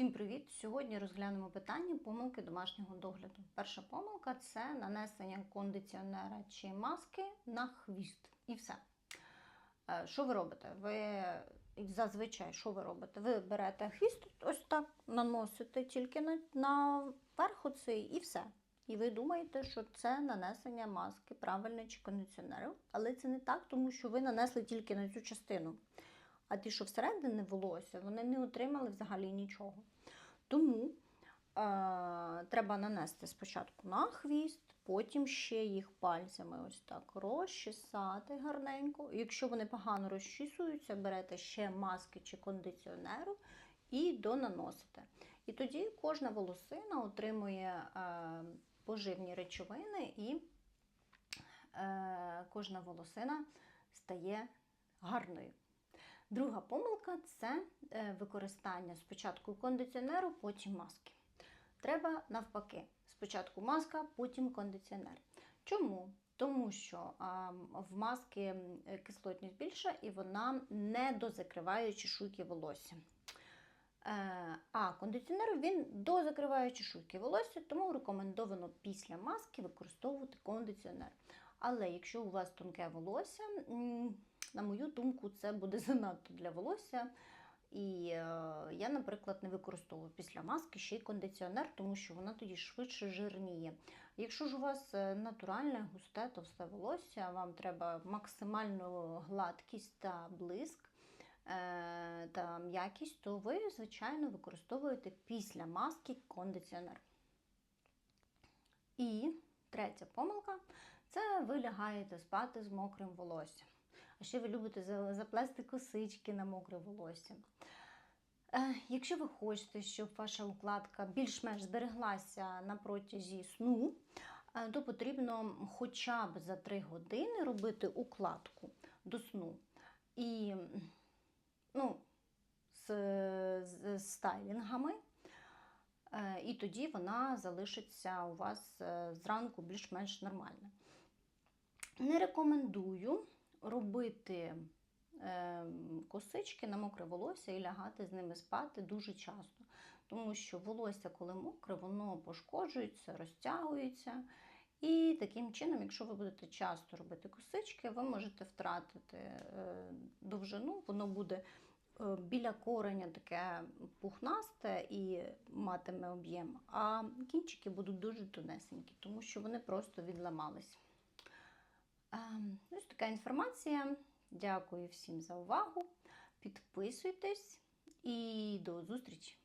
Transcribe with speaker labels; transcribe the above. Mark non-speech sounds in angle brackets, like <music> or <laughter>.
Speaker 1: Всім привіт! Сьогодні розглянемо питання помилки домашнього догляду. Перша помилка це нанесення кондиціонера чи маски на хвіст. І все. Е, Що ви робите? Ви зазвичай що ви робите? Ви берете хвіст, ось так наносите тільки на, на верх оцей і все. І ви думаєте, що це нанесення маски правильно чи кондиціонеру. Але це не так, тому що ви нанесли тільки на цю частину. А ті, що всередині волосся, вони не отримали взагалі нічого. Тому е, треба нанести спочатку на хвіст, потім ще їх пальцями ось так розчесати гарненько. Якщо вони погано розчісуються, берете ще маски чи кондиціонеру і донаносите. І тоді кожна волосина отримує е, поживні речовини і е, кожна волосина стає гарною. Друга помилка це е, використання спочатку кондиціонеру, потім маски. Треба навпаки, спочатку маска, потім кондиціонер. Чому? Тому що а, в маски кислотність більша і вона не дозакриває чешуйки волосся. Е, А кондиціонер він дозакриває чешуйки волосся, тому рекомендовано після маски використовувати кондиціонер. Але якщо у вас тонке волосся, на мою думку, це буде <laughs> занадто для волосся. І е, я, наприклад, не використовую після маски ще й кондиціонер, тому що вона тоді швидше жирніє. Якщо ж у вас е, натуральне, густе, товсте волосся, вам треба максимальну гладкість та блиск е, та м'якість, то ви, звичайно, використовуєте після маски кондиціонер. І третя помилка це ви лягаєте спати з мокрим волоссям. А ще ви любите заплести косички на мокре волосся. Е, Якщо ви хочете, щоб ваша укладка більш-менш збереглася на протязі сну, е, то потрібно хоча б за 3 години робити укладку до сну. І ну, з, з стайлінгами. Е, І тоді вона залишиться у вас е, зранку більш-менш нормальна. Не рекомендую робити е, косички на мокре волосся і лягати з ними спати дуже часто. Тому що волосся, коли мокре, воно пошкоджується, розтягується. І таким чином, якщо ви будете часто робити косички, ви можете втратити е, довжину, воно буде біля кореня таке пухнасте і матиме об'єм, а кінчики будуть дуже тонесенькі, тому що вони просто відламались. Ем, Ось така інформація. Дякую всім за увагу. Підписуйтесь і до зустрічі!